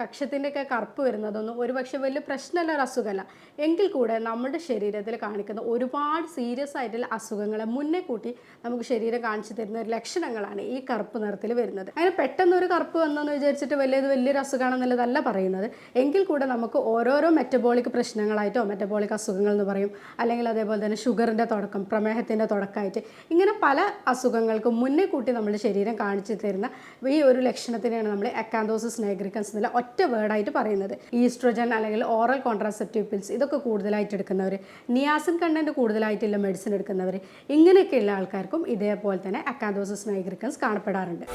കക്ഷത്തിന്റെയൊക്കെ കറുപ്പ് വരുന്നതൊന്നും ഒരുപക്ഷെ വലിയ പ്രശ്നമല്ല ഒരു അസുഖമല്ല. എങ്കിൽ കൂടെ നമ്മുടെ ശരീരത്തിൽ കാണിക്കുന്ന ഒരുപാട് സീരിയസ് ആയിട്ടുള്ള അസുഖങ്ങളെ മുന്നേ കൂട്ടി നമുക്ക് ശരീരം കാണിച്ചു തരുന്ന ഒരു ലക്ഷണങ്ങളാണ് ഈ കറുപ്പ് നിറത്തിൽ വരുന്നത്. അങ്ങനെ പെട്ടെന്ന് ഒരു കറുപ്പ് വന്നെന്ന് വിചാരിച്ചിട്ട് വലിയത് വലിയൊരു അസുഖമാണെന്നുള്ളതല്ല പറയുന്നത്. എങ്കിൽ കൂടെ നമുക്ക് ഓരോരോ മെറ്റബോളിക് പ്രശ്നങ്ങളായിട്ടോ മെറ്റബോളിക് അസുഖങ്ങൾ എന്ന് പറയും. അല്ലെങ്കിൽ അതേപോലെ തന്നെ ഷുഗറിന്റെ തുടക്കം പ്രമേഹത്തിന്റെ തുടക്കമായിട്ട് ഇങ്ങനെ പല അസുഖങ്ങൾക്കും മുന്നേ കൂട്ടി നമ്മുടെ ശരീരം കാണിച്ചു തരുന്ന ഈ ഒരു ലക്ഷണത്തിനെയാണ് നമ്മൾ എക്കാന്തോസിസ് നൈഗ്രിക്കൻസ് എന്നുള്ള ഒറ്റ വേർഡായിട്ട് പറയുന്നത്. ഈസ്ട്രോജൻ അല്ലെങ്കിൽ ഓറൽ കോൺട്രാസെപ്റ്റീവ് പിൽസ് ഇതൊക്കെ കൂടുതലായിട്ട് എടുക്കുന്നവർ നിയാസിൻ കണ്ടന്റ് കൂടുതലായിട്ടുള്ള മെഡിസിൻ എടുക്കുന്നവർ ഇങ്ങനെയൊക്കെയുള്ള ആൾക്കാർക്കും ഇതേപോലെ തന്നെ അക്കാദോസിസ് നൈഗ്രിക്കൻസ് കാണപ്പെടാറുണ്ട്.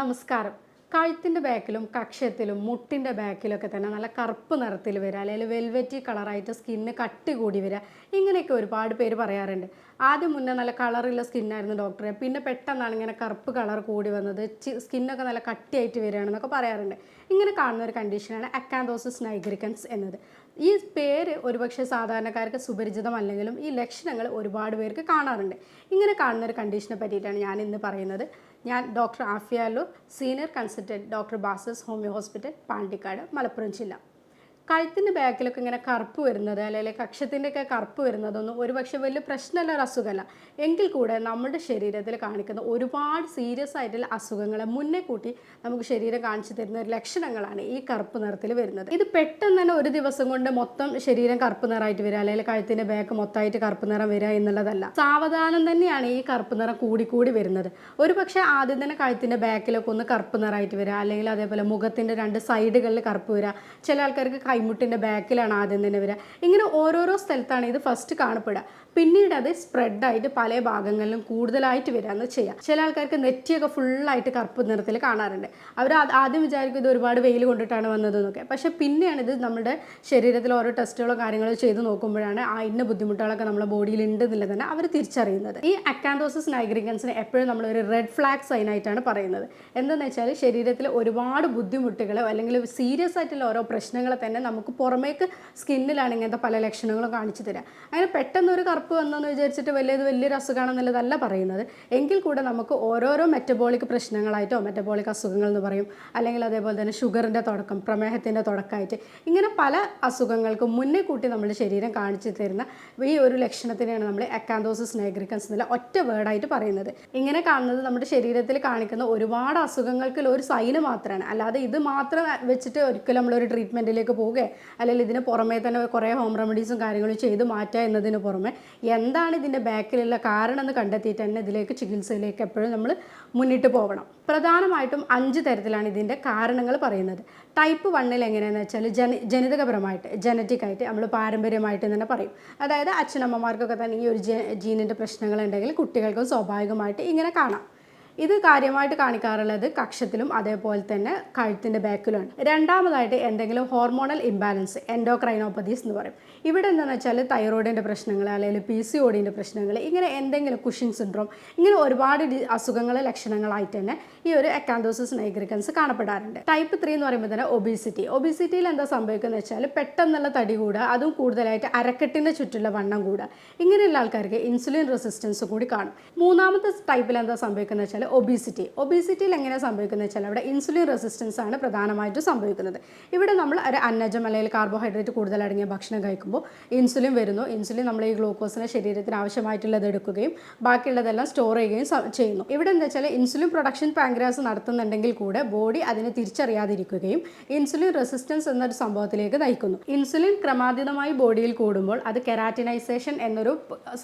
നമസ്കാരം. കഴുത്തിന്റെ ബാക്കിലും കക്ഷത്തിലും മുട്ടിന്റെ ബാക്കിലൊക്കെ തന്നെ നല്ല കറുപ്പ് നിറത്തിൽ വരിക അല്ലെങ്കിൽ വെൽവെറ്റി കളറായിട്ട് സ്കിന്ന് കട്ടി കൂടി വരിക ഇങ്ങനെയൊക്കെ ഒരുപാട് പേര് പറയാറുണ്ട്. ആദ്യം മുന്നേ നല്ല കളറുള്ള സ്കിന്നായിരുന്നു ഡോക്ടറെ പിന്നെ പെട്ടെന്നാണ് ഇങ്ങനെ കറുപ്പ് കളർ കൂടി വന്നത്. സ്കിന്നൊക്കെ നല്ല കട്ടിയായിട്ട് വരികയാണെന്നൊക്കെ പറയാറുണ്ട്. ഇങ്ങനെ കാണുന്ന ഒരു കണ്ടീഷനാണ് അക്കാന്തോസിസ് നൈഗ്രിക്കൻസ് എന്നത്. ഈ പേര് ഒരുപക്ഷെ സാധാരണക്കാർക്ക് സുപരിചിതമല്ലെങ്കിലും ഈ ലക്ഷണങ്ങൾ ഒരുപാട് പേർക്ക് കാണാറുണ്ട്. ഇങ്ങനെ കാണുന്ന ഒരു കണ്ടീഷനെ പറ്റിയിട്ടാണ് ഞാൻ ഇന്ന് പറയുന്നത്. ഞാൻ ഡോക്ടർ ആഫിയാലു സീനിയർ കൺസൾട്ടന്റ് ഡോക്ടർ ബാസസ് ഹോമിയോ ഹോസ്പിറ്റൽ പാണ്ടിക്കാട് മലപ്പുറം ജില്ല. കഴുത്തിന്റെ ബാക്കിലൊക്കെ ഇങ്ങനെ കറുപ്പ് വരുന്നത് അല്ലെങ്കിൽ കക്ഷത്തിന്റെയൊക്കെ കറുപ്പ് വരുന്നതൊന്നും ഒരുപക്ഷെ വലിയ പ്രശ്നമല്ല ഒരു അസുഖമല്ല. എങ്കിൽ കൂടെ നമ്മുടെ ശരീരത്തിൽ കാണിക്കുന്ന ഒരുപാട് സീരിയസ് ആയിട്ടുള്ള അസുഖങ്ങളെ മുന്നേ കൂട്ടി നമുക്ക് ശരീരം കാണിച്ചു തരുന്ന ഒരു ലക്ഷണങ്ങളാണ് ഈ കറുപ്പ് നിറത്തിൽ വരുന്നത്. ഇത് പെട്ടെന്ന് തന്നെ ഒരു ദിവസം കൊണ്ട് മൊത്തം ശരീരം കറുപ്പ് നിറമായിട്ട് വരിക അല്ലെങ്കിൽ കഴുത്തിന്റെ ബാക്ക് മൊത്തമായിട്ട് കറുപ്പ് നിറം വരിക എന്നുള്ളതല്ല. സാവധാനം തന്നെയാണ് ഈ കറുപ്പ് നിറം കൂടിക്കൂടി വരുന്നത്. ഒരു പക്ഷേ ആദ്യം തന്നെ കഴുത്തിന്റെ ബാക്കിലൊക്കെ ഒന്ന് കറുപ്പ് നിറമായിട്ട് വരിക അല്ലെങ്കിൽ അതേപോലെ മുഖത്തിന്റെ രണ്ട് സൈഡുകളിൽ കറുപ്പ് വരിക ചില ആൾക്കാർക്ക് കൈമുട്ടിന്റെ ബാക്കിലാണ് ആദ്യം തന്നെ വരിക. ഇങ്ങനെ ഓരോരോ സ്ഥലത്താണ് ഇത് ഫസ്റ്റ് കാണപ്പെടുക. പിന്നീട് അത് സ്പ്രെഡായിട്ട് പല ഭാഗങ്ങളിലും കൂടുതലായിട്ട് വരാമെന്ന് ചെയ്യാം. ചില ആൾക്കാർക്ക് നെറ്റിയൊക്കെ ഫുള്ളായിട്ട് കറുപ്പ് നിറത്തിൽ കാണാറുണ്ട്. അവർ ആദ്യം വിചാരിക്കും ഇത് ഒരുപാട് വെയിൽ കൊണ്ടിട്ടാണ് വന്നതെന്നൊക്കെ. പക്ഷേ പിന്നെയാണ് ഇത് നമ്മുടെ ശരീരത്തിൽ ഓരോ ടെസ്റ്റുകളോ കാര്യങ്ങളോ ചെയ്ത് നോക്കുമ്പോഴാണ് ആ ഇന്ന ബുദ്ധിമുട്ടുകളൊക്കെ നമ്മുടെ ബോഡിയിൽ ഉണ്ട് എന്നുള്ളത് തന്നെ അവർ തിരിച്ചറിയുന്നത്. ഈ അക്കാന്തോസിസ് നൈഗ്രിക്കൻസിന് എപ്പോഴും നമ്മളൊരു റെഡ് ഫ്ലാഗ് സൈനായിട്ടാണ് പറയുന്നത്. എന്താണെന്ന് വെച്ചാൽ ശരീരത്തിൽ ഒരുപാട് ബുദ്ധിമുട്ടുകളോ അല്ലെങ്കിൽ സീരിയസ് ആയിട്ടുള്ള ഓരോ പ്രശ്നങ്ങളെ തന്നെ നമുക്ക് പുറമേക്ക് സ്കിന്നിലാണ് ഇങ്ങനത്തെ പല ലക്ഷണങ്ങളും കാണിച്ചു തരാം. അങ്ങനെ പെട്ടെന്ന് ഒരു കറുപ്പ് വന്നെന്ന് വിചാരിച്ചിട്ട് വലിയത് വലിയൊരു അസുഖമാണെന്നുള്ളതല്ല പറയുന്നത്. എങ്കിൽ കൂടെ നമുക്ക് ഓരോരോ മെറ്റബോളിക് പ്രശ്നങ്ങളായിട്ടോ മെറ്റബോളിക് അസുഖങ്ങൾ എന്ന് പറയും അല്ലെങ്കിൽ അതേപോലെ തന്നെ ഷുഗറിന്റെ തുടക്കം പ്രമേഹത്തിന്റെ തുടക്കമായിട്ട് ഇങ്ങനെ പല അസുഖങ്ങൾക്കും മുന്നേ കൂട്ടി നമ്മുടെ ശരീരം കാണിച്ചു തരുന്ന ഈ ഒരു ലക്ഷണത്തിനെയാണ് നമ്മൾ എക്കാന്തോസിസ് നൈഗ്രിക്കൻസ് എന്നുള്ള ഒറ്റ വേർഡായിട്ട് പറയുന്നത്. ഇങ്ങനെ കാണുന്നത് നമ്മുടെ ശരീരത്തിൽ കാണിക്കുന്ന ഒരുപാട് അസുഖങ്ങൾക്കുള്ള ഒരു സൈന് മാത്രമാണ് അല്ലാതെ ഇത് മാത്രം വെച്ചിട്ട് ഒരിക്കലും നമ്മളൊരു ട്രീറ്റ്മെന്റിലേക്ക് പോവുകയോ അല്ലെങ്കിൽ ഇതിന് പുറമേ തന്നെ കുറേ ഹോം റെമഡീസും കാര്യങ്ങളും ചെയ്ത് മാറ്റുക എന്നതിന് പുറമെ എന്താണ് ഇതിന്റെ ബാക്കിലുള്ള കാരണം എന്ന് കണ്ടെത്തിയിട്ട് തന്നെ ഇതിലേക്ക് ചികിത്സയിലേക്ക് എപ്പോഴും നമ്മൾ മുന്നിട്ട് പോകണം. പ്രധാനമായിട്ടും അഞ്ച് തരത്തിലാണ് ഇതിന്റെ കാരണങ്ങൾ പറയുന്നത്. ടൈപ്പ് വണ്ണിൽ എങ്ങനെയാണെന്ന് വെച്ചാൽ ജന ജനിതകപരമായിട്ട് ജനറ്റിക് ആയിട്ട് നമ്മൾ പാരമ്പര്യമായിട്ട് തന്നെ പറയും. അതായത് അച്ഛനമ്മമാർക്കൊക്കെ തന്നെ ഈ ഒരു ജീനിന്റെ പ്രശ്നങ്ങളുണ്ടെങ്കിൽ കുട്ടികൾക്കും സ്വാഭാവികമായിട്ട് ഇങ്ങനെ കാണാം. ഇത് കാര്യമായിട്ട് കാണിക്കാറുള്ളത് കക്ഷത്തിലും അതേപോലെ തന്നെ കഴുത്തിന്റെ ബാക്കിലുമാണ്. രണ്ടാമതായിട്ട് എന്തെങ്കിലും ഹോർമോണൽ ഇംബാലൻസ് എൻഡോക്രൈനോപ്പതീസ് എന്ന് പറയും. ഇവിടെ എന്താണെന്ന് വെച്ചാൽ തൈറോയിഡിന്റെ പ്രശ്നങ്ങൾ അല്ലെങ്കിൽ പി സി ഒടിന്റെ പ്രശ്നങ്ങൾ ഇങ്ങനെ എന്തെങ്കിലും കുഷിൻ സിൻഡ്രോം ഇങ്ങനെ ഒരുപാട് അസുഖങ്ങൾ ലക്ഷണങ്ങളായിട്ട് തന്നെ ഈ ഒരു എക്കാന്തോസിസ് നൈഗ്രിക്കൻസ് കാണപ്പെടാറുണ്ട്. ടൈപ്പ് ത്രീ എന്ന് പറയുമ്പോൾ തന്നെ ഒബീസിറ്റി. ഒബീസിറ്റിയിൽ എന്താ സംഭവിക്കുന്നത് വെച്ചാൽ പെട്ടെന്നുള്ള തടി കൂടുക അതും കൂടുതലായിട്ട് അരക്കെട്ടിന്റെ ചുറ്റുള്ള വണ്ണം കൂടുക. ഇങ്ങനെയുള്ള ആൾക്കാർക്ക് ഇൻസുലിൻ റെസിസ്റ്റൻസ് കൂടി കാണും. മൂന്നാമത്തെ ടൈപ്പിൽ എന്താ സംഭവിക്കുന്നത് വെച്ചാൽ ഒബീസിറ്റി ഒബീസിറ്റിയിൽ എങ്ങനെ സംഭവിക്കുന്നത് വെച്ചാൽ അവിടെ ഇൻസുലിൻ റെസിസ്റ്റൻസ് ആണ് പ്രധാനമായിട്ടും സംഭവിക്കുന്നത്. ഇവിടെ നമ്മൾ ഒരു അന്നജം അല്ലെങ്കിൽ കാർബോഹൈഡ്രേറ്റ് കൂടുതൽ അടങ്ങിയ ഭക്ഷണം കഴിക്കുമ്പോൾ ഇൻസുലിൻ വരുന്നു. ഇൻസുലിൻ നമ്മൾ ഈ ഗ്ലൂക്കോസിനെ ശരീരത്തിന് ആവശ്യമായിട്ടുള്ളത് എടുക്കുകയും ബാക്കിയുള്ളതെല്ലാം സ്റ്റോർ ചെയ്യുകയും ചെയ്യുന്നു. ഇവിടെ എന്താ വെച്ചാൽ ഇൻസുലിൻ പ്രൊഡക്ഷൻ പാങ്ക്രാസ് നടത്തുന്നുണ്ടെങ്കിൽ കൂടെ ബോഡി അതിനെ തിരിച്ചറിയാതിരിക്കുകയും ഇൻസുലിൻ റെസിസ്റ്റൻസ് എന്നൊരു സംഭവത്തിലേക്ക് നയിക്കുന്നു. ഇൻസുലിൻ ക്രമാതീതമായി ബോഡിയിൽ കൂടുമ്പോൾ അത് കെരാറ്റിനൈസേഷൻ എന്നൊരു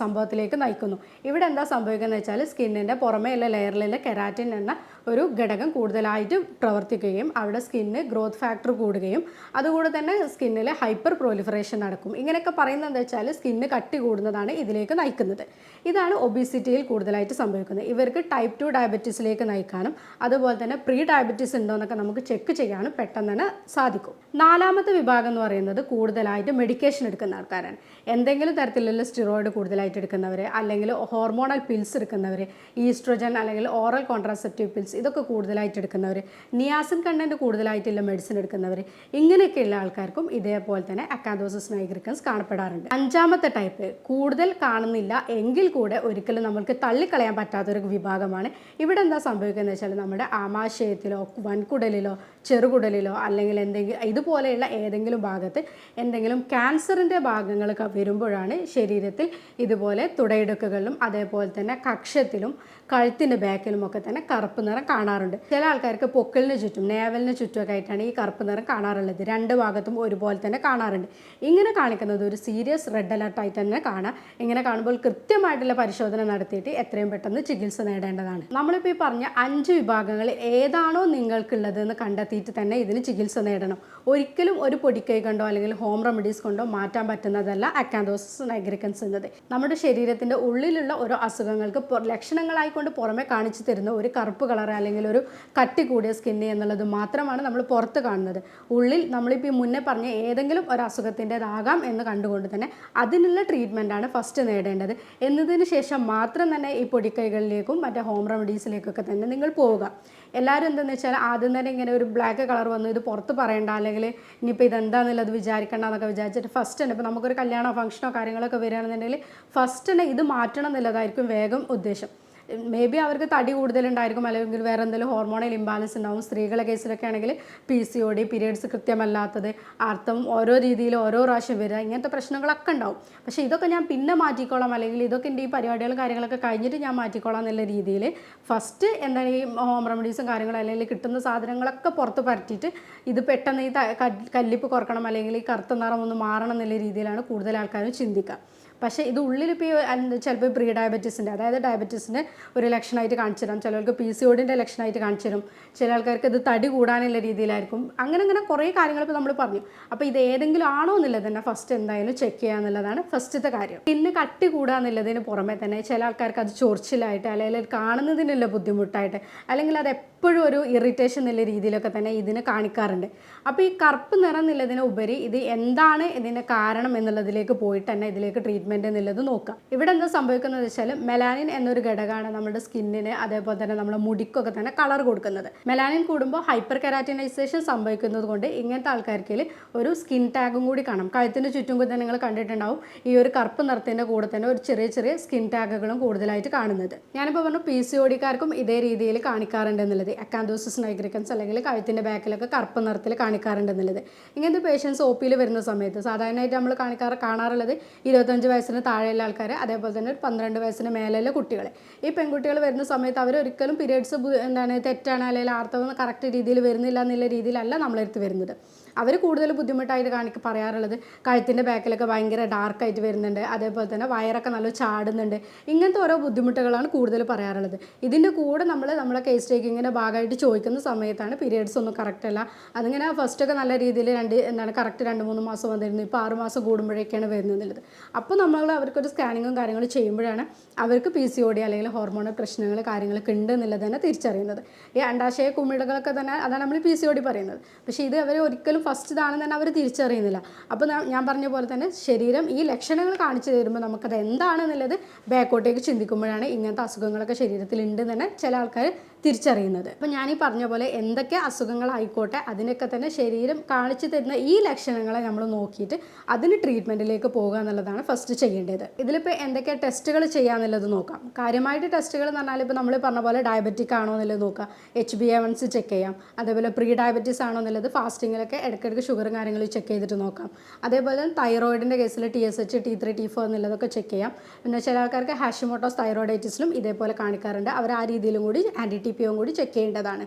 സംഭവത്തിലേക്ക് നയിക്കുന്നു. ഇവിടെ എന്താ സംഭവിക്കുന്നത് വെച്ചാൽ സ്കിന്നിന്റെ പുറമേയുള്ള ലെയറിലുള്ള കെരാറ്റിൻ എന്ന ഒരു ഘടകം കൂടുതലായിട്ട് പ്രവർത്തിക്കുകയും അവിടെ സ്കിന്നിന് ഗ്രോത്ത് ഫാക്ടർ കൂടുകയും അതുകൂടെ തന്നെ സ്കിന്നിൽ ഹൈപ്പർ പ്രോലിഫറേഷൻ നടക്കും. ഇങ്ങനെയൊക്കെ പറയുന്നത് എന്താ വെച്ചാൽ സ്കിന്ന് കട്ടി കൂടുന്നതാണ് ഇതിലേക്ക് നയിക്കുന്നത്. ഇതാണ് ഒബീസിറ്റിയിൽ കൂടുതലായിട്ട് സംഭവിക്കുന്നത്. ഇവർക്ക് ടൈപ്പ് ടു ഡയബറ്റീസിലേക്ക് നയിക്കാനും അതുപോലെ തന്നെ പ്രീ ഡയബറ്റീസ് ഉണ്ടോ എന്നൊക്കെ നമുക്ക് ചെക്ക് ചെയ്യാനും പെട്ടെന്ന് തന്നെ സാധിക്കും. നാലാമത്തെ വിഭാഗം എന്ന് പറയുന്നത് കൂടുതലായിട്ട് മെഡിക്കേഷൻ എടുക്കുന്ന ആൾക്കാരാണ്. എന്തെങ്കിലും തരത്തിലുള്ള സ്റ്റിറോയിഡ് കൂടുതലായിട്ട് എടുക്കുന്നവർ അല്ലെങ്കിൽ ഹോർമോണൽ പിൽസ് എടുക്കുന്നവർ ഈസ്ട്രോജൻ അല്ലെങ്കിൽ ഓറൽ കോൺട്രാസെപ്റ്റീവ് പിൽസ് ഇതൊക്കെ കൂടുതലായിട്ട് എടുക്കുന്നവർ നിയാസിൻ കണ്ടന്റ് കൂടുതലായിട്ടുള്ള മെഡിസിൻ എടുക്കുന്നവർ ഇങ്ങനെയൊക്കെയുള്ള ആൾക്കാർക്കും ഇതേപോലെ തന്നെ അക്കാദോസിസ് നൈഗ്രിക്കൻസ് കാണപ്പെടാറുണ്ട്. അഞ്ചാമത്തെ ടൈപ്പ് കൂടുതൽ കാണുന്നില്ല എങ്കിൽ കൂടെ ഒരിക്കലും നമ്മൾക്ക് തള്ളിക്കളയാൻ പറ്റാത്തൊരു വിഭാഗമാണ്. ഇവിടെ എന്താ സംഭവിക്കുന്നത് വെച്ചാൽ നമ്മുടെ ആമാശയത്തിലോ വൻകുടലിലോ ചെറുകുടലിലോ അല്ലെങ്കിൽ എന്തെങ്കിലും ഇതുപോലെയുള്ള ഏതെങ്കിലും ഭാഗത്ത് എന്തെങ്കിലും ക്യാൻസറിന്റെ ഭാഗങ്ങൾ വരുമ്പോഴാണ് ശരീരത്തിൽ ഇതുപോലെ തുടയിടുക്കുകളിലും അതേപോലെ തന്നെ കക്ഷത്തിലും കഴുത്തിന്റെ ബാക്കിലും ഒക്കെ തന്നെ കറുപ്പ് നിറം കാണാറുണ്ട്. ചില ആൾക്കാർക്ക് പൊക്കലിന് ചുറ്റും നേവലിന് ചുറ്റുമൊക്കെ ആയിട്ടാണ് ഈ കറുപ്പ് നിറം കാണാറുള്ളത്. രണ്ട് ഭാഗത്തും ഒരുപോലെ തന്നെ കാണാറുണ്ട്. ഇങ്ങനെ കാണിക്കുന്നത് ഒരു സീരിയസ് റെഡ് അലർട്ടായിട്ട് തന്നെ കാണാം. ഇങ്ങനെ കാണുമ്പോൾ കൃത്യമായിട്ടുള്ള പരിശോധന നടത്തിയിട്ട് എത്രയും പെട്ടെന്ന് ചികിത്സ നേടേണ്ടതാണ്. നമ്മളിപ്പോൾ ഈ പറഞ്ഞ അഞ്ച് വിഭാഗങ്ങളിൽ ഏതാണോ നിങ്ങൾക്കുള്ളത് എന്ന് കണ്ടെത്തിയിട്ട് തന്നെ ഇതിന് ചികിത്സ നേടണം. ഒരിക്കലും ഒരു പൊടിക്കൈ കൊണ്ടോ അല്ലെങ്കിൽ ഹോം റെമഡീസ് കൊണ്ടോ മാറ്റാൻ പറ്റുന്നതല്ല അക്കാന്തോസിസ് നൈഗ്രിക്കൻസ് എന്നത്. നമ്മുടെ ശരീരത്തിന്റെ ഉള്ളിലുള്ള ഓരോ അസുഖങ്ങൾക്ക് ലക്ഷണങ്ങളായിക്കൊണ്ട് പുറമെ കാണിച്ചു തരുന്ന ഒരു കറുപ്പ് കളർ അല്ലെങ്കിൽ ഒരു കട്ടി കൂടിയ സ്കിന്ന് എന്നുള്ളത് മാത്രമാണ് നമ്മൾ പുറത്ത് കാണുന്നത്. ഉള്ളിൽ നമ്മളിപ്പോൾ മുന്നേ പറഞ്ഞ ഏതെങ്കിലും ഒരു അസുഖത്തിന്റെതാകാം എന്ന് കണ്ടുകൊണ്ട് തന്നെ അതിനുള്ള ആണ് ഫസ്റ്റ് നേടേണ്ടത്. എന്നതിന് ശേഷം മാത്രം തന്നെ ഈ പൊടിക്കൈകളിലേക്കും മറ്റേ ഹോം റെമഡീസിലേക്കൊക്കെ തന്നെ നിങ്ങൾ പോവുക. എല്ലാവരും എന്താണെന്ന് വെച്ചാൽ ആദ്യം തന്നെ ഇങ്ങനെ ഒരു ബ്ലാക്ക് കളർ വന്നു. ഇത് പുറത്ത് പറയണ്ട. അല്ലെങ്കിൽ ഇനിയിപ്പോൾ ഇതെന്താണെന്നുള്ളത് വിചാരിക്കണ്ട എന്നൊക്കെ വിചാരിച്ചിട്ട് ഫസ്റ്റ് തന്നെ ഇപ്പോൾ നമുക്കൊരു കല്യാണോ ഫംഗ്ഷനോ കാര്യങ്ങളൊക്കെ വരികയാണെന്നുണ്ടെങ്കിൽ ഫസ്റ്റ് തന്നെ ഇത് മാറ്റണം എന്നുള്ളതായിരിക്കും വേഗം ഉദ്ദേശം. മേ ബി അവർക്ക് തടി കൂടുതലുണ്ടായിരിക്കും അല്ലെങ്കിൽ വേറെ എന്തെങ്കിലും ഹോർമോണൽ ഇംബാലൻസ് ഉണ്ടാവും. സ്ത്രീകളെ കേസിലൊക്കെ ആണെങ്കിൽ P C O D periods കൃത്യമല്ലാത്തത് അർത്ഥം ഓരോ രീതിയിൽ ഓരോ പ്രാവശ്യം വരിക ഇങ്ങനത്തെ പ്രശ്നങ്ങളൊക്കെ ഉണ്ടാവും. പക്ഷേ ഇതൊക്കെ ഞാൻ പിന്നെ മാറ്റിക്കോളാം അല്ലെങ്കിൽ ഇതൊക്കെ എന്റെ ഈ പരിപാടികളും കാര്യങ്ങളൊക്കെ കഴിഞ്ഞിട്ട് ഞാൻ മാറ്റിക്കോളാം എന്നുള്ള രീതിയിൽ ഫസ്റ്റ് എന്താണ് ഈ ഹോം റെമഡീസും കാര്യങ്ങളും അല്ലെങ്കിൽ കിട്ടുന്ന സാധനങ്ങളൊക്കെ പുറത്ത് പരത്തിയിട്ട് ഇത് പെട്ടെന്ന് ഈ കല്ലിപ്പ് കുറക്കണം അല്ലെങ്കിൽ ഈ കറുത്ത നിറം ഒന്ന് മാറണം എന്നുള്ള രീതിയിലാണ് കൂടുതൽ ആൾക്കാരും ചിന്തിക്കുക. പക്ഷേ ഇത് ഉള്ളിലിപ്പോൾ ഈ ചിലപ്പോൾ പ്രീ ഡയബറ്റീസിന്റെ അതായത് ഡയബറ്റീസിന്റെ ഒരു ലക്ഷണമായിട്ട് കാണിച്ചു തരാം. ചിലർക്ക് പി സി ഒഡിന്റെ ലക്ഷണമായിട്ട് കാണിച്ചു തരും. ചില ആൾക്കാർക്ക് ഇത് തടി കൂടാനുള്ള രീതിയിലായിരിക്കും. അങ്ങനെ അങ്ങനെ കുറേ കാര്യങ്ങൾ ഇപ്പോൾ നമ്മൾ പറഞ്ഞു. അപ്പോൾ ഇത് ഏതെങ്കിലും ആണോ എന്നുള്ളത് തന്നെ ഫസ്റ്റ് എന്തായാലും ചെക്ക് ചെയ്യുക എന്നുള്ളതാണ് ഫസ്റ്റത്തെ കാര്യം. പിന്നെ കട്ടി കൂടുക എന്നുള്ളതിന് പുറമെ തന്നെ ചില ആൾക്കാർക്ക് അത് ചൊറിച്ചിലായിട്ട് അല്ലെങ്കിൽ കാണുന്നതിനുള്ള ബുദ്ധിമുട്ടായിട്ട് അല്ലെങ്കിൽ അത് എപ്പോഴും ഒരു ഇറിറ്റേഷൻ എന്നുള്ള രീതിയിലൊക്കെ തന്നെ ഇതിന് കാണിക്കാറുണ്ട്. അപ്പോൾ ഈ കറുപ്പ് നിറം എന്നുള്ളതിന് ഉപരി ഇത് എന്താണ് ഇതിന്റെ കാരണം എന്നുള്ളതിലേക്ക് പോയിട്ട് തന്നെ ഇതിലേക്ക് ട്രീറ്റ്മെന്റ് എന്നുള്ളത് നോക്കാം. ഇവിടെ എന്താ സംഭവിക്കുന്നത് വെച്ചാൽ മെലാനിൻ എന്നൊരു ഘടകമാണ് നമ്മുടെ സ്കിന്നിന് അതേപോലെ തന്നെ നമ്മുടെ മുടിക്കൊക്കെ തന്നെ കളർ കൊടുക്കുന്നത്. മെലാനിൻ കൂടുമ്പോൾ ഹൈപ്പർ കെരാറ്റിനൈസേഷൻ സംഭവിക്കുന്നത് കൊണ്ട് ഇങ്ങനത്തെ ആൾക്കാർക്ക് ഒരു സ്കിൻ ടാഗും കൂടി കാണാം. കഴുത്തിന് ചുറ്റും കൂടി നിങ്ങൾ കണ്ടിട്ടുണ്ടാവും. ഈ ഒരു കറുപ്പ് നിറത്തിന്റെ കൂടെ തന്നെ ഒരു ചെറിയ ചെറിയ സ്കിൻ ടാഗുകളും കൂടുതലായിട്ട് കാണുന്നത്. ഞാനിപ്പോൾ പറഞ്ഞു പി സി ഒടിക്കാർക്കും ഇതേ രീതിയിൽ കാണിക്കാറുണ്ട് എന്നുള്ളത്. അക്കാന്തോസിസ് നൈഗ്രിക്കൻസ് അല്ലെങ്കിൽ കഴുത്തിന്റെ ബാക്കിലൊക്കെ കറുപ്പ് നിറത്തിൽ കാണിക്കാറുണ്ട് എന്നുള്ളത്. ഇങ്ങനത്തെ പേഷ്യൻസ് ഒ പിയിൽ വരുന്ന സമയത്ത് സാധാരണയായിട്ട് നമ്മൾ കാണിക്കാറ് കാണാറുള്ളത് ഇരുപത്തഞ്ച് വയസ്സിന് താഴെയുള്ള ആൾക്കാർ അതേപോലെ തന്നെ ഒരു പന്ത്രണ്ട് വയസ്സിന് മേലെയുള്ള കുട്ടികൾ ഈ പെൺകുട്ടികൾ വരുന്ന സമയത്ത് അവർ ഒരിക്കലും പീരിയഡ്സ് എന്താണ് തെറ്റാണ് അല്ലെങ്കിൽ ആർത്തവം കറക്റ്റ് രീതിയിൽ വരുന്നില്ല എന്നുള്ള രീതിയിലല്ല നമ്മളെടുത്ത് വരുന്നത്. അവർ കൂടുതൽ ബുദ്ധിമുട്ടായിട്ട് കാണിക്ക് പറയാറുള്ളത് കഴുത്തിന്റെ ബാക്കിലൊക്കെ ഭയങ്കര ഡാർക്കായിട്ട് വരുന്നുണ്ട് അതേപോലെ തന്നെ വയറൊക്കെ നല്ല ചാടുന്നുണ്ട്. ഇങ്ങനത്തെ ഓരോ ബുദ്ധിമുട്ടുകളാണ് കൂടുതൽ പറയാറുള്ളത്. ഇതിന്റെ കൂടെ നമ്മൾ നമ്മളെ കേസ് ടേക്കിങ്ങിന്റെ ഭാഗമായിട്ട് ചോദിക്കുന്ന സമയത്താണ് പീരിയഡ്സ് ഒന്നും കറക്റ്റ് അല്ല. അതിങ്ങനെ ഫസ്റ്റൊക്കെ നല്ല രീതിയിൽ രണ്ട് എന്താണ് കറക്റ്റ് രണ്ട് മൂന്ന് മാസം വന്നിരുന്നു. ഇപ്പോൾ ആറുമാസം കൂടുമ്പോഴേക്കാണ് വരുന്നത് അപ്പോൾ നമ്മൾ അവർക്കൊരു സ്കാനിങ്ങും കാര്യങ്ങളും ചെയ്യുമ്പോഴാണ് അവർക്ക് പി സി ഒ ഡി അല്ലെങ്കിൽ ഹോർമോണൽ പ്രശ്നങ്ങൾ കാര്യങ്ങളൊക്കെ ഉണ്ട് എന്നുള്ളത് തന്നെ തിരിച്ചറിയുന്നത്. ഈ അണ്ടാശയ കുമിളകളൊക്കെ തന്നെ അതാണ് നമ്മൾ പി സി ഒ ഡി പറയുന്നത്. പക്ഷേ ഇത് അവർ ഒരിക്കലും ഫസ്റ്റ് ഇതാണെന്ന് തന്നെ അവർ തിരിച്ചറിയുന്നില്ല. അപ്പോൾ ഞാൻ- പറഞ്ഞ പോലെ തന്നെ ശരീരം ഈ ലക്ഷണങ്ങൾ കാണിച്ചു തരുമ്പോൾ നമുക്കത് എന്താണെന്നുള്ളത് ബാക്കോട്ടേക്ക് ചിന്തിക്കുമ്പോഴാണ് ഇങ്ങനത്തെ അസുഖങ്ങളൊക്കെ ശരീരത്തിൽ ഉണ്ട് തന്നെ ചില ആൾക്കാർ തിരിച്ചറിയുന്നത്. അപ്പോൾ ഞാൻ ഈ പറഞ്ഞ പോലെ എന്തൊക്കെ അസുഖങ്ങളായിക്കോട്ടെ അതിനൊക്കെ തന്നെ ശരീരം കാണിച്ചു തരുന്ന ഈ ലക്ഷണങ്ങളെ നമ്മൾ നോക്കിയിട്ട് അതിന് ട്രീറ്റ്മെന്റിലേക്ക് പോകുക എന്നുള്ളതാണ് ഫസ്റ്റ് ചെയ്യേണ്ടത്. ഇതിലിപ്പോൾ എന്തൊക്കെ ടെസ്റ്റുകൾ ചെയ്യാന്നുള്ളത് നോക്കാം. കാര്യമായിട്ട് ടെസ്റ്റുകൾ എന്ന് പറഞ്ഞാൽ ഇപ്പോൾ നമ്മൾ പറഞ്ഞ പോലെ ഡയബറ്റിക് ആണോ എന്നുള്ളത് നോക്കാം. H B A ones check ചെയ്യാം. അതേപോലെ പ്രീ ഡയബറ്റീസ് ആണോ എന്നുള്ളത് ഫാസ്റ്റിങ്ങിലൊക്കെ ഇടയ്ക്കിടയ്ക്ക് ഷുഗർ കാര്യങ്ങൾ ചെക്ക് ചെയ്തിട്ട് നോക്കാം. അതേപോലെ തൈറോയിഡിന്റെ കേസിൽ T S H T three T four എന്നുള്ളതൊക്കെ ചെക്ക് ചെയ്യാം. പിന്നെ ചില ആൾക്കാർക്ക് ഹാഷിമോട്ടോസ് തൈറോയിഡൈറ്റിസിലും ഇതേപോലെ കാണിക്കാറുണ്ട്. അവർ ആ രീതിയിലും കൂടി ആന്റി പി കൂടി ചെക്ക് ചെയ്യേണ്ടതാണ്.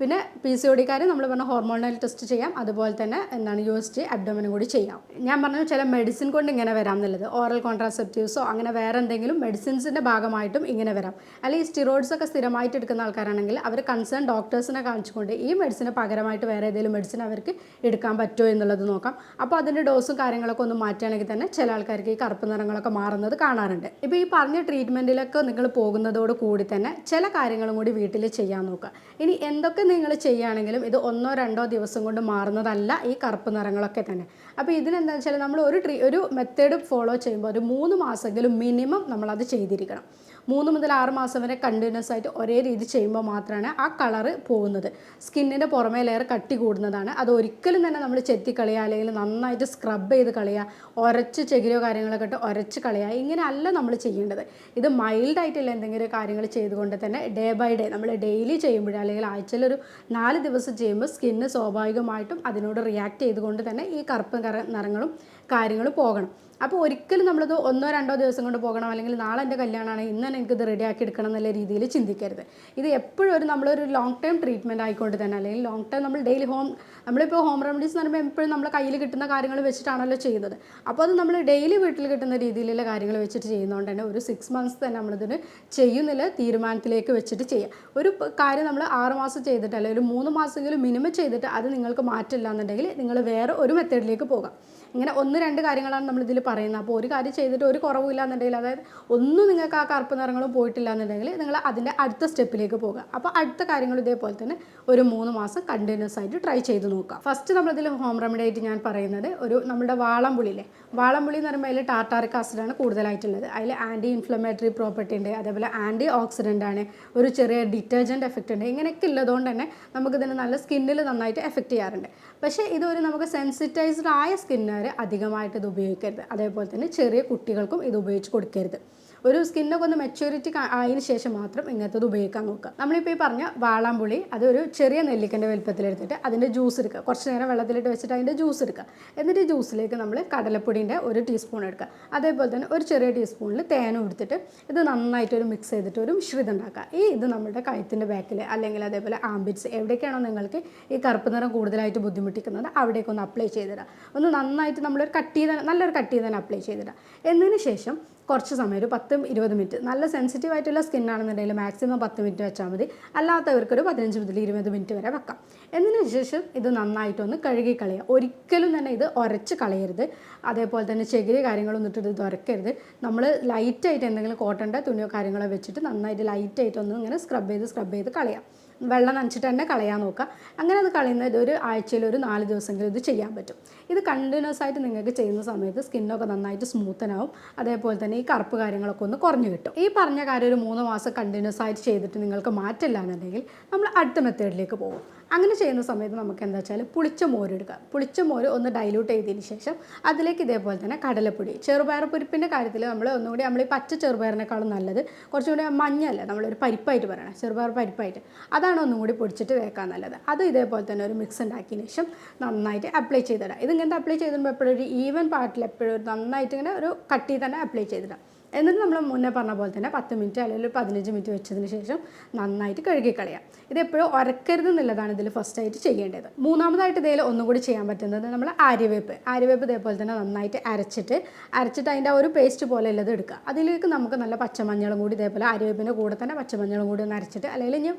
പിന്നെ പി സി ഒ ഡിക്കാർ നമ്മൾ പറഞ്ഞ ഹോർമോണൽ ടെസ്റ്റ് ചെയ്യാം. അതുപോലെ തന്നെ എന്താണ് യു എസ് ടി അബ്ഡോമിനും കൂടി ചെയ്യാം. ഞാൻ പറഞ്ഞു ചില മെഡിസിൻ കൊണ്ട് ഇങ്ങനെ വരാം എന്നുള്ളത്. ഓറൽ കോൺട്രാസെപ്റ്റീവ്സോ അങ്ങനെ വേറെ എന്തെങ്കിലും മെഡിസിൻസിന്റെ ഭാഗമായിട്ടും ഇങ്ങനെ വരാം. അല്ലെങ്കിൽ സ്റ്റിറോയിഡ്സ് ഒക്കെ സ്ഥിരമായിട്ട് എടുക്കുന്ന ആൾക്കാരാണെങ്കിൽ അവർ കൺസേൺ ഡോക്ടേഴ്സിനെ കാണിച്ചുകൊണ്ട് ഈ മെഡിസിന് പകരമായിട്ട് വേറെ ഏതെങ്കിലും മെഡിസിൻ അവർക്ക് എടുക്കാൻ പറ്റുമോ എന്നുള്ളത് നോക്കാം. അപ്പോൾ അതിന്റെ ഡോസും കാര്യങ്ങളൊക്കെ ഒന്ന് മാറ്റുകയാണെങ്കിൽ തന്നെ ചില ആൾക്കാർക്ക് ഈ കറുപ്പ് നിറങ്ങളൊക്കെ മാറുന്നത് കാണാറുണ്ട്. ഇപ്പോൾ ഈ പറഞ്ഞ ട്രീറ്റ്മെന്റിലൊക്കെ നിങ്ങൾ പോകുന്നതോട് കൂടി തന്നെ ചില കാര്യങ്ങളും കൂടി വീട്ടിൽ ചെയ്യാൻ നോക്കുക. ഇനി എന്തൊക്കെ നിങ്ങൾ ചെയ്യുകയാണെങ്കിലും ഇത് ഒന്നോ രണ്ടോ ദിവസം കൊണ്ട് മാറുന്നതല്ല ഈ കറുപ്പ് നിറങ്ങളൊക്കെ തന്നെ. അപ്പോൾ ഇതിനെന്താ വെച്ചാൽ നമ്മൾ ഒരു ട്രീ ഒരു മെത്തേഡ് ഫോളോ ചെയ്യുമ്പോൾ ഒരു മൂന്ന് മാസമെങ്കിലും മിനിമം നമ്മളത് ചെയ്തിരിക്കണം. മൂന്ന് മുതൽ ആറ് മാസം വരെ കണ്ടിന്യൂസ് ആയിട്ട് ഒരേ രീതി ചെയ്യുമ്പോൾ മാത്രമാണ് ആ കളറ് പോകുന്നത്. സ്കിന്നിന്റെ പുറമേ ലെയർ കട്ടി കൂടുന്നതാണ്. അത് ഒരിക്കലും തന്നെ നമ്മൾ ചെത്തി കളയുക അല്ലെങ്കിൽ നന്നായിട്ട് സ്ക്രബ് ചെയ്ത് കളയുക ഉരച്ച് ചെകിരോ കാര്യങ്ങളൊക്കെ ഇട്ട് ഉരച്ച് കളയുക ഇങ്ങനെയല്ല നമ്മൾ ചെയ്യേണ്ടത്. ഇത് മൈൽഡായിട്ടുള്ള എന്തെങ്കിലും കാര്യങ്ങൾ ചെയ്തുകൊണ്ട് തന്നെ ഡേ ബൈ ഡേ നമ്മൾ ഡെയിലി ചെയ്യുമ്പോൾ അല്ലെങ്കിൽ ആഴ്ചയിൽ ഒരു നാല് ദിവസം ചെയ്യുമ്പോൾ സ്കിന്ന് സ്വാഭാവികമായിട്ടും അതിനോട് റിയാക്ട് ചെയ്തുകൊണ്ട് തന്നെ ഈ കറുപ്പ് കറ നിറങ്ങളും കാര്യങ്ങളും പോകണം. അപ്പോൾ ഒരിക്കലും നമ്മളത് ഒന്നോ രണ്ടോ ദിവസം കൊണ്ട് പോകണം. അല്ലെങ്കിൽ നാളെ എന്റെ കല്യാണമാണ് ഇന്ന് തന്നെ എനിക്കിത് റെഡിയാക്കി എടുക്കണം എന്നുള്ള രീതിയിൽ ചിന്തിക്കരുത്. ഇത് എപ്പോഴും ഒരു നമ്മളൊരു ലോങ് ടൈം ട്രീറ്റ്മെന്റ് ആയിക്കൊണ്ട് തന്നെ അല്ലെങ്കിൽ ലോങ് ടൈം നമ്മൾ ഡെയിലി ഹോം നമ്മളിപ്പോൾ ഹോം റെമഡീസ് എന്ന് പറയുമ്പോൾ എപ്പോഴും നമ്മൾ കയ്യിൽ കിട്ടുന്ന കാര്യങ്ങൾ വെച്ചിട്ടാണല്ലോ ചെയ്യുന്നത്. അപ്പോൾ അത് നമ്മൾ ഡെയിലി വീട്ടിൽ കിട്ടുന്ന രീതിയിലുള്ള കാര്യങ്ങൾ വെച്ചിട്ട് ചെയ്യുന്നതുകൊണ്ട് തന്നെ ഒരു സിക്സ് മന്ത്സ് തന്നെ നമ്മളിതിന് ചെയ്യുന്നില്ല തീരുമാനത്തിലേക്ക് വെച്ചിട്ട് ചെയ്യാം. ഒരു കാര്യം നമ്മൾ ആറ് മാസം ചെയ്തിട്ട് അല്ലെങ്കിൽ ഒരു മൂന്ന് മാസമെങ്കിലും മിനിമം ചെയ്തിട്ട് അത് നിങ്ങൾക്ക് മാറ്റില്ല എന്നുണ്ടെങ്കിൽ നിങ്ങൾ വേറെ ഒരു മെത്തേഡിലേക്ക് പോകാം. ഇങ്ങനെ ഒന്ന് രണ്ട് കാര്യങ്ങളാണ് നമ്മൾ ഇതിൽ പറയുന്നത്. അപ്പോൾ ഒരു കാര്യം ചെയ്തിട്ട് ഒരു കുറവില്ല എന്നുണ്ടെങ്കിൽ അതായത് ഒന്നും നിങ്ങൾക്ക് ആ കറുപ്പ് നിറങ്ങളും പോയിട്ടില്ല എന്നുണ്ടെങ്കിൽ നിങ്ങൾ അതിന്റെ അടുത്ത സ്റ്റെപ്പിലേക്ക് പോകുക. അപ്പോൾ അടുത്ത കാര്യങ്ങൾ ഇതേപോലെ തന്നെ ഒരു മൂന്ന് മാസം കണ്ടിന്യൂസ് ആയിട്ട് ട്രൈ ചെയ്ത് നോക്കുക. ഫസ്റ്റ് നമ്മളിതിൽ ഹോം റെമഡി ആയിട്ട് ഞാൻ പറയുന്നത് ഒരു നമ്മുടെ വാളംപുളിയില്ലേ? വാളംപുളി എന്ന് പറയുമ്പോൾ അതിൽ ടാർട്ടാറിക് ആസിഡാണ് കൂടുതലായിട്ടുള്ളത്. അതിൽ ആന്റി ഇൻഫ്ലമേറ്ററി പ്രോപ്പർട്ടി ഉണ്ട്. അതേപോലെ ആന്റി ഓക്സിഡന്റ് ആണ്. ഒരു ചെറിയ ഡിറ്റർജന്റ് എഫക്റ്റ് ഉണ്ട്. ഇങ്ങനെയൊക്കെ ഉള്ളതുകൊണ്ട് തന്നെ നമുക്കിതിന് നല്ല സ്കിന്നിൽ നന്നായിട്ട് എഫക്റ്റ് ചെയ്യാറുണ്ട്. പക്ഷേ ഇതൊരു നമുക്ക് സെൻസിറ്റൈസ്ഡ് ആയ സ്കിന്നുകാർ അധികമായിട്ട് ഇത് ഉപയോഗിക്കരുത്. അതേപോലെ തന്നെ ചെറിയ കുട്ടികൾക്കും ഇത് ഉപയോഗിച്ച് കൊടുക്കരുത്. ഒരു സ്കിന്നൊക്കെ ഒന്ന് മെച്യൂരിറ്റി ആയതിനു ശേഷം മാത്രം ഇങ്ങനത്തത് ഉപയോഗിക്കാൻ നോക്കുക. നമ്മളിപ്പോൾ ഈ പറഞ്ഞ വാളാമ്പുളി അതൊരു ചെറിയ നെല്ലിക്കന്റെ വലുപ്പത്തിലെടുത്തിട്ട് അതിന്റെ ജ്യൂസ് എടുക്കുക. കുറച്ച് നേരം വെള്ളത്തിലിട്ട് വെച്ചിട്ട് അതിന്റെ ജ്യൂസ് എടുക്കുക. എന്നിട്ട് ജ്യൂസിലേക്ക് നമ്മൾ കടലപ്പൊടിന്റെ ഒരു ടീസ്പൂൺ എടുക്കുക. അതേപോലെ തന്നെ ഒരു ചെറിയ ടീസ്പൂണിൽ തേനും എടുത്തിട്ട് ഇത് നന്നായിട്ട് ഒരു മിക്സ് ചെയ്തിട്ട് ഒരു മിശ്രിതം ഉണ്ടാക്കുക. ഈ ഇത് നമ്മുടെ കഴുത്തിന്റെ ബാക്കിൽ അല്ലെങ്കിൽ അതേപോലെ ആംബിറ്റ്സ് എവിടേക്കാണോ നിങ്ങൾക്ക് ഈ കറുപ്പ് നിറം കൂടുതലായിട്ട് ബുദ്ധിമുട്ടിക്കുന്നത് അവിടേക്ക് ഒന്ന് അപ്ലൈ ചെയ്തിടുക. ഒന്ന് നന്നായിട്ട് നമ്മളൊരു കട്ട് ചെയ്ത നല്ലൊരു കട്ട് ചെയ്ത് തന്നെ അപ്ലൈ ചെയ്തിടുക. എന്നതിന് ശേഷം കുറച്ച് സമയം ഒരു പത്തും ഇരുപത് മിനിറ്റ്. നല്ല സെൻസിറ്റീവ് ആയിട്ടുള്ള സ്കിൻ ആണെന്നുണ്ടെങ്കിൽ മാക്സിമം പത്ത് മിനിറ്റ് വെച്ചാൽ മതി. അല്ലാത്തവർക്ക് ഒരു പതിനഞ്ച് മുതൽ ഇരുപത് മിനിറ്റ് വരെ വെക്കാം. എന്നതിന് ശേഷം ഇത് നന്നായിട്ടൊന്ന് കഴുകി കളയുക ഒരിക്കലും തന്നെ ഇത് ഉരച്ച് കളയരുത്. അതേപോലെ തന്നെ ചെകിരി കാര്യങ്ങളൊന്നും ഇട്ടിട്ട് ഇത് ഉരക്കരുത് നമ്മൾ ലൈറ്റായിട്ട് എന്തെങ്കിലും കോട്ടന്റെ തുണിയോ കാര്യങ്ങളോ വെച്ചിട്ട് നന്നായിട്ട് ലൈറ്റായിട്ടൊന്ന് ഇങ്ങനെ സ്ക്രബ് ചെയ്ത് സ്ക്രബ് ചെയ്ത് കളയാം. വെള്ളം നനച്ചിട്ട് തന്നെ കളയാൻ നോക്കുക. അങ്ങനെ അത് കളയുന്നത് ഒരു ആഴ്ചയിൽ ഒരു നാല് ദിവസമെങ്കിലും ഇത് ചെയ്യാൻ പറ്റും. ഇത് കണ്ടിന്യൂസ് ആയിട്ട് നിങ്ങൾക്ക് ചെയ്യുന്ന സമയത്ത് സ്കിന്നൊക്കെ നന്നായിട്ട് സ്മൂത്തനാവും അതേപോലെ തന്നെ ഈ കറുപ്പ് കാര്യങ്ങളൊക്കെ ഒന്ന് കുറഞ്ഞു കിട്ടും. ഈ പറഞ്ഞ കാര്യം ഒരു മൂന്ന് മാസം കണ്ടിന്യൂസ് ആയിട്ട് ചെയ്തിട്ട് നിങ്ങൾക്ക് മാറ്റില്ല എന്നുണ്ടെങ്കിൽ നമ്മൾ അടുത്ത മെത്തേഡിലേക്ക് പോകും. അങ്ങനെ ചെയ്യുന്ന സമയത്ത് നമുക്ക് എന്താ വെച്ചാൽ പുളിച്ച മോര് എടുക്കുക. പുളിച്ച മോര് ഒന്ന് ഡൈലൂട്ട് ചെയ്തതിന് ശേഷം അതിലേക്ക് ഇതേപോലെ തന്നെ കടലപ്പൊടി ചെറുപയർ പരിപ്പിന്റെ കാര്യത്തിൽ നമ്മൾ ഒന്നുകൂടി നമ്മൾ ഈ പച്ച ചെറുപയറിനേക്കാളും നല്ലത് കുറച്ചും കൂടി മഞ്ഞല്ല നമ്മളൊരു പരിപ്പായിട്ട് പറയണം ചെറുപയർ പരിപ്പായിട്ട്. അതാണ് ഒന്നും കൂടി പൊടിച്ചിട്ട് വേക്കാൻ നല്ലത്. അത് ഇതേപോലെ തന്നെ ഒരു മിക്സ് ഉണ്ടാക്കിയതിന് ശേഷം നന്നായിട്ട് അപ്ലൈ ചെയ്തിടാം ഇതിങ്ങനത്തെ അപ്ലൈ ചെയ്തിടുമ്പോൾ എപ്പോഴും ഒരു ഈവൻ പാർട്ടിൽ എപ്പോഴും നന്നായിട്ട് ഇങ്ങനെ ഒരു കട്ടി തന്നെ അപ്ലൈ ചെയ്തിടാം എന്നിട്ട് നമ്മൾ മുന്നേ പറഞ്ഞ പോലെ തന്നെ പത്ത് മിനിറ്റ് അല്ലെങ്കിൽ പതിനഞ്ച് മിനിറ്റ് വെച്ചതിന് ശേഷം നന്നായിട്ട് കഴുകി കളയാം ഇത് എപ്പോഴും ഉരക്കരുത് എന്നുള്ളതാണ് ഇതിൽ ഫസ്റ്റ് ആയിട്ട് ചെയ്യേണ്ടത്. മൂന്നാമതായിട്ട് ഇതിൽ ഒന്നും കൂടി ചെയ്യാൻ പറ്റുന്നത് നമ്മൾ ആര്യവേപ്പ്. ആര്യവേപ്പ് ഇതേപോലെ തന്നെ നന്നായിട്ട് അരച്ചിട്ട് അരച്ചിട്ട് അതിന്റെ ഒരു പേസ്റ്റ് പോലെ ഉള്ളത് എടുക്കുക. അതിലേക്ക് നമുക്ക് നല്ല പച്ചമഞ്ഞളും കൂടി ഇതേപോലെ ആര്യവേപ്പിന്റെ കൂടെ തന്നെ പച്ചമഞ്ഞളും കൂടി ഒന്ന് അരച്ചിട്ട് അല്ലെങ്കിൽ ഇനി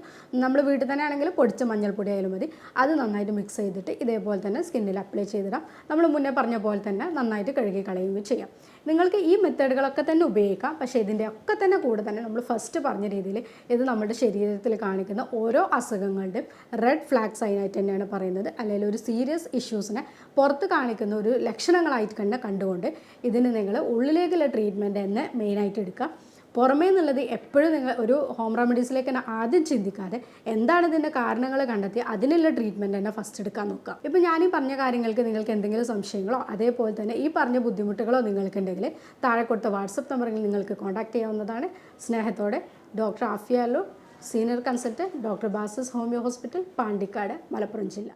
നമ്മൾ വീട്ടിൽ തന്നെ ആണെങ്കിൽ പൊടിച്ച മഞ്ഞൾപ്പൊടി ആയാലും മതി. അത് നന്നായിട്ട് മിക്സ് ചെയ്തിട്ട് ഇതേപോലെ തന്നെ സ്കിന്നിൽ അപ്ലൈ ചെയ്തിടാം. നമ്മൾ മുന്നേ പറഞ്ഞ പോലെ തന്നെ നന്നായിട്ട് കഴുകി കളയുകയും ചെയ്യാം. നിങ്ങൾക്ക് ഈ മെത്തേഡുകളൊക്കെ തന്നെ ഉപയോഗിക്കാം. പക്ഷേ ഇതിന്റെ ഒക്കെ തന്നെ കൂടെ തന്നെ നമ്മൾ ഫസ്റ്റ് പറഞ്ഞ രീതിയിൽ ഇത് നമ്മുടെ ശരീരത്തിൽ കാണിക്കുന്ന ഓരോ അസുഖങ്ങളുടെയും റെഡ് ഫ്ലാഗ് സൈൻ ആയിട്ട് തന്നെയാണ് പറയുന്നത്. അല്ലെങ്കിൽ ഒരു സീരിയസ് ഇഷ്യൂസിനെ പുറത്ത് കാണിക്കുന്ന ഒരു ലക്ഷണങ്ങളായിട്ട് തന്നെ കണ്ടുകൊണ്ട് ഇതിന് നിങ്ങൾ ഉള്ളിലേക്കുള്ള ട്രീറ്റ്മെന്റ് തന്നെ മെയിനായിട്ട് എടുക്കുക. പുറമേ നിന്നുള്ളത് എപ്പോഴും നിങ്ങൾ ഒരു ഹോം റെമഡീസിലേക്ക് തന്നെ ആദ്യം ചിന്തിക്കാതെ എന്താണ് ഇതിന്റെ കാരണങ്ങൾ കണ്ടെത്തി അതിനുള്ള ട്രീറ്റ്മെന്റ് തന്നെ ഫസ്റ്റ് എടുക്കാൻ നോക്കുക. ഇപ്പോൾ ഞാൻ ഈ പറഞ്ഞ കാര്യങ്ങൾക്ക് നിങ്ങൾക്ക് എന്തെങ്കിലും സംശയങ്ങളോ അതേപോലെ തന്നെ ഈ പറഞ്ഞ ബുദ്ധിമുട്ടുകളോ നിങ്ങൾക്കുണ്ടെങ്കിൽ താഴെ കൊടുത്ത വാട്സപ്പ് നമ്പറിൽ നിങ്ങൾക്ക് കോൺടാക്ട് ചെയ്യാവുന്നതാണ്. സ്നേഹത്തോടെ ഡോക്ടർ ആഫിയാലോ സീനിയർ കൺസൾട്ടന്റ് ഡോക്ടർ ബാസസ് ഹോമിയോ ഹോസ്പിറ്റൽ പാണ്ടിക്കാട് മലപ്പുറം ജില്ല.